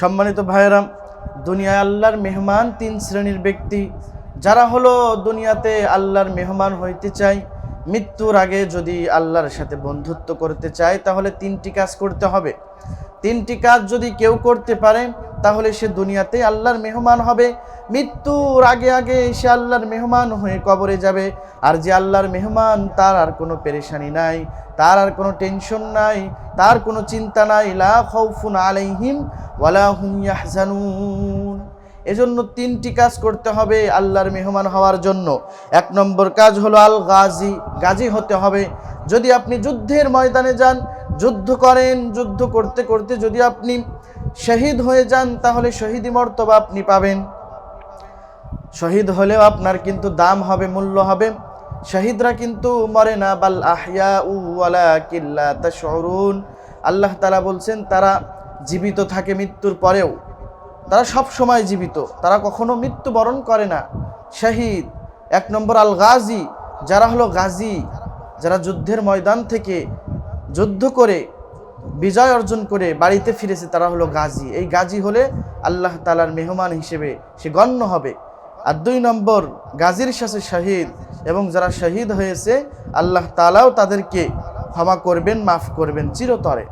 সম্মানিত ভাইয়েরাম দুনিয়ায় আল্লাহর মেহমান তিন শ্রেণির ব্যক্তি। যারা হলো দুনিয়াতে আল্লাহর মেহমান হইতে চায়, মৃত্যুর আগে যদি আল্লাহর সাথে বন্ধুত্ব করতে চায়, তাহলে তিনটি কাজ করতে হবে। তিনটি কাজ যদি কেউ করতে পারে, তাহলে সে দুনিয়াতে আল্লাহর মেহমান হবে। মৃত্যুর আগে আগে সে আল্লাহর মেহমান হয়ে কবরে যাবে। আর যে আল্লাহর মেহমান, তার আর কোনো পেরেশানি নাই, তার আর কোনো টেনশন নাই, তার কোনো চিন্তা নাই। লা খাউফুন আলাইহিম ওয়ালা হুম এজন্য তিনটি কাজ করতে হবে আল্লাহর মেহমান হওয়ার জন্য। এক নম্বর কাজ হলো আল গাজী গাজী হতে হবে। যদি আপনি যুদ্ধের ময়দানে যান যুদ্ধ করেন, যুদ্ধ করতে করতে যদি আপনি শহীদ হয়ে যান, তাহলে শহীদি মর্তবা আপনি পাবেন। শহীদ হলেও আপনার কিন্তু দাম হবে, মূল্য হবে। শহীদরা কিন্তু মরে না, বাল আহিয়া উওয়ালা কিল্লা তা তাশউরুন। আল্লাহ তালা বলছেন, তারা জীবিত থাকে মৃত্যুর পরেও। তারা সব সময় জীবিত, তারা কখনো মৃত্যুবরণ করে না। শহীদ, এক নম্বর আল গাজী যারা হলো গাজী, যারা যুদ্ধের ময়দান থেকে যুদ্ধ করে, বিজয় অর্জন করে বাড়িতে ফিরেছে তারা হলো গাজী। এই গাজী হলে আল্লাহ তালার মেহমান হিসেবে সে গণ্য হবে। আর দুই নম্বর, গাজীর সাথে শহীদ এবং যারা শহীদ হয়েছে, আল্লাহ তালাও তাদেরকে ক্ষমা করবেন, মাফ করবেন চিরতরে।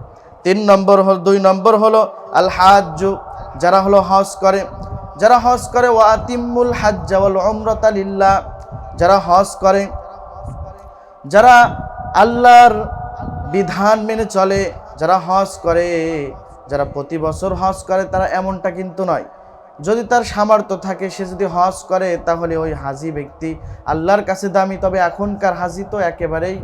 তিন নম্বর হল, দুই নম্বর হলো আল হাজ যারা হলো হজ করে। যারা হজ করে ও আতিমুল হাজ্জাওয়াল অমরতালিল্লা যারা হজ করে, যারা আল্লাহর বিধান মেনে চলে, যারা হজ করে, যারা প্রতি বছর হজ করে, তারা এমনটা কিন্তু নয়। যদি তার সামর্থ্য থাকে, সে যদি হজ করে, তাহলে ওই হাজি ব্যক্তি আল্লাহর কাছে দামি। তবে এখনকার হাজি তো একেবারেই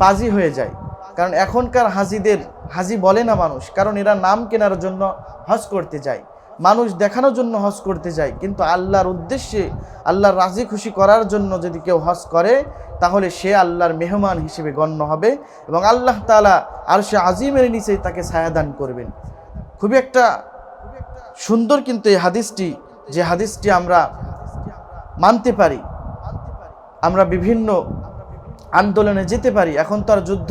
পাজি হয়ে যায়। কারণ এখনকার হাজিদের, হাজি বলে না মানুষ, কারণ এরা নাম কেনার জন্য হজ করতে যায়। মানুষ দেখানোর জন্য হজ করতে যায়, কিন্তু আল্লাহর উদ্দেশ্যে, আল্লাহর রাজি খুশি করার জন্য যদি কেউ হজ করে, তাহলে সে আল্লাহর মেহমান হিসেবে গণ্য হবে এবং আল্লাহ তালা আর সে আজিমের নিচেই তাকে ছায়াদান করবেন। খুবই একটা সুন্দর কিন্তু এই হাদিসটি, যে হাদিসটি আমরা মানতে পারি। আমরা বিভিন্ন আন্দোলনে যেতে পারি, এখন তো আর যুদ্ধ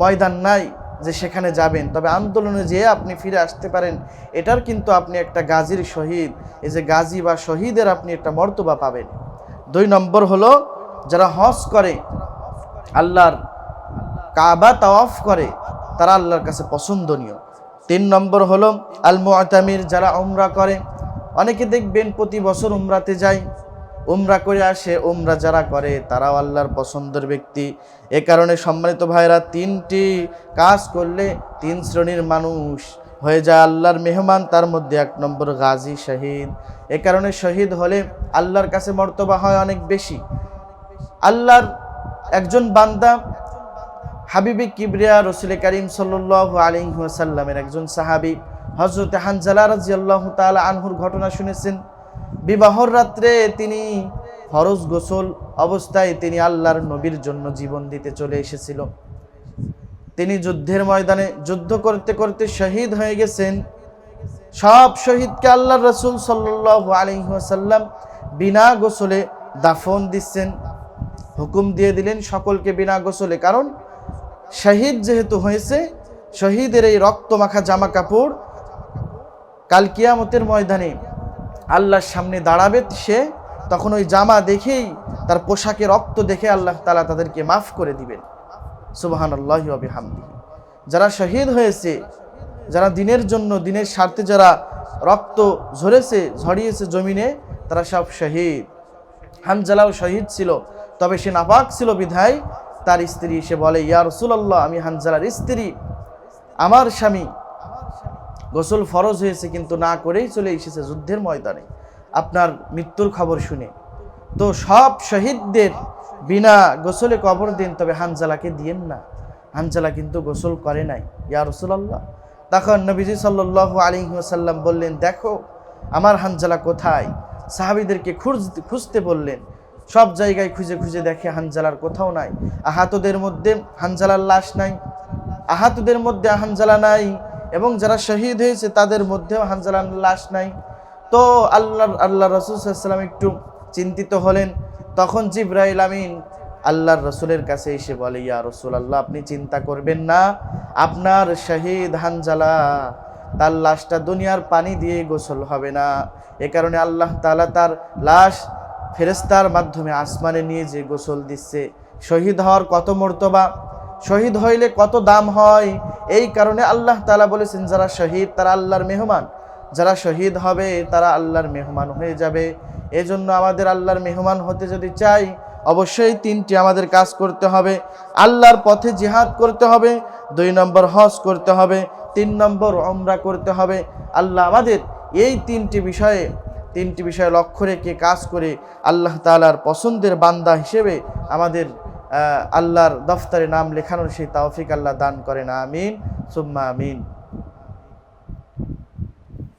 ময়দান নাই। যে সেখানে যাবেন। তবে আন্দোলনে যেয়ে আপনি ফিরে আসতে পারেন, এটার কিন্তু আপনি একটা গাজীর শহীদ। এই যে গাজী বা শহীদের আপনি একটা মর্তবা পাবেন। দুই নম্বর হলো, যারা হজ করে, আল্লাহর কাবা তাওয়াফ করে, তারা আল্লাহর কাছে পছন্দনীয়। তিন নম্বর হলো আল যারা উমরা করে, অনেকে দেখবেন প্রতি বছর উমরাতে যায়। উমরা করে আসে, উমরা যারা করে, তারাও আল্লাহর পছন্দের ব্যক্তি। এ কারণে সম্মানিত ভাইরা তিনটি কাজ করলে তিন শ্রেণির মানুষ হয়ে যায় আল্লাহর মেহমান, তার মধ্যে এক নম্বর গাজী শহীদ। এ কারণে শহীদ হলে আল্লাহর কাছে মর্তবা হয় অনেক বেশি। আল্লাহর একজন বান্দা, হাবিবি কিবরিয়া রসুল করিম সাল্লাহ আলিহাসাল্লামের একজন সাহাবি হজরত হানজালা রাজিয়াল্লাহ তালা আনহুর ঘটনা শুনেছেন। বিবাহর রাত্রে তিনি ফরজ গোসল অবস্থায় তিনি আল্লাহর নবীর জন্য জীবন দিতে চলে এসেছিল। তিনি যুদ্ধের ময়দানে যুদ্ধ করতে করতে শহীদ হয়ে গেছেন। সব শহীদকে আল্লাহ রসুল সাল্লাহ আলিহাসাল্লাম বিনা গোসলে দাফন দিচ্ছেন, হুকুম দিয়ে দিলেন সকলকে বিনা গোসলে। কারণ শহীদ যেহেতু হয়েছে, শহীদের এই রক্ত মাখা জামা কাপড় কাল কিয়ামতের ময়দানে আল্লাহর সামনে দাঁড়াবে সে, তখন ওই জামা দেখেই তার পোশাকে রক্ত দেখে আল্লাহ তালা তাদেরকে মাফ করে দিবেন। সুবাহান আল্লাহ হামদি যারা শহীদ হয়েছে, যারা দিনের জন্য, দিনের স্বার্থে যারা রক্ত ঝরেছে, ঝরিয়েছে জমিনে, তারা সব শহীদ। হানজালাও শহীদ ছিল, তবে সে নাপাক ছিল বিধায় তার স্ত্রী, সে বলে, ইয়া রসুলাল্লাহ, আমি হানজালার স্ত্রী, আমার স্বামী। গোসল ফরজ হয়েছে কিন্তু না করেই চলে এসেছে যুদ্ধের ময়দানে। আপনার মৃত্যুর খবর শুনে। তো সব শহীদদের বিনা গোসলে কবর দিন, তবে হানজালাকে দিয়েন না। হানজালা কিন্তু গোসল করে নাই। ইয়া রসুলাল্লাহ। তখন নবীজি সাল্লাহ আলী সাল্লাম বললেন, দেখো, আমার হানজালা কোথায়? সাহাবিদেরকে খুঁজ, খুঁজতে বললেন। সব জায়গায় খুঁজে খুঁজে দেখে হানজালার কোথাও নাই। আহাতদের মধ্যে হানজালার লাশ নাই। আহাতদের মধ্যে হানজালা নাই। এবং যারা শহীদ হয়েছে, তাদের মধ্যেও হানজালার লাশ নাই। তো আল্লাহ আল্লাহ রসুলাম একটু চিন্তিত হলেন। তখন জিব্রাইল আমিন আল্লাহর রসুলের কাছে এসে বলে, ইয়া রসুল আল্লাহ আপনি চিন্তা করবেন না। আপনার শহীদ হানজালা, তার লাশটা দুনিয়ার পানি দিয়ে গোসল হবে না। এ কারণে আল্লাহ তালা তার লাশ ফেরেস্তার মাধ্যমে আসমানে নিয়ে যে গোসল দিচ্ছে। শহীদ হওয়ার কত মর্তবা শহীদ হইলে কত দাম হয়? এই কারণে আল্লাহ তালা বলেছেন, যারা শহীদ, তারা আল্লাহর মেহমান। যারা শহীদ হবে, তারা আল্লাহর মেহমান হয়ে যাবে। এজন্য আমাদের আল্লাহর মেহমান হতে যদি চাই, অবশ্যই তিনটি আমাদের কাজ করতে হবে। আল্লাহর পথে জিহাদ করতে হবে, দুই নম্বর হজ করতে হবে, তিন নম্বর অমরা করতে হবে। আল্লাহ আমাদের এই তিনটি বিষয়ে তিনটি বিষয়ে লক্ষ্য রেখে কাজ করে আল্লাহ তালার পছন্দের বান্দা হিসেবে আমাদের আল্লাহর দফতরে নাম লেখানোর সেই তাওফিক আল্লাহ দান করেন আমিন সুম্মা আমিন।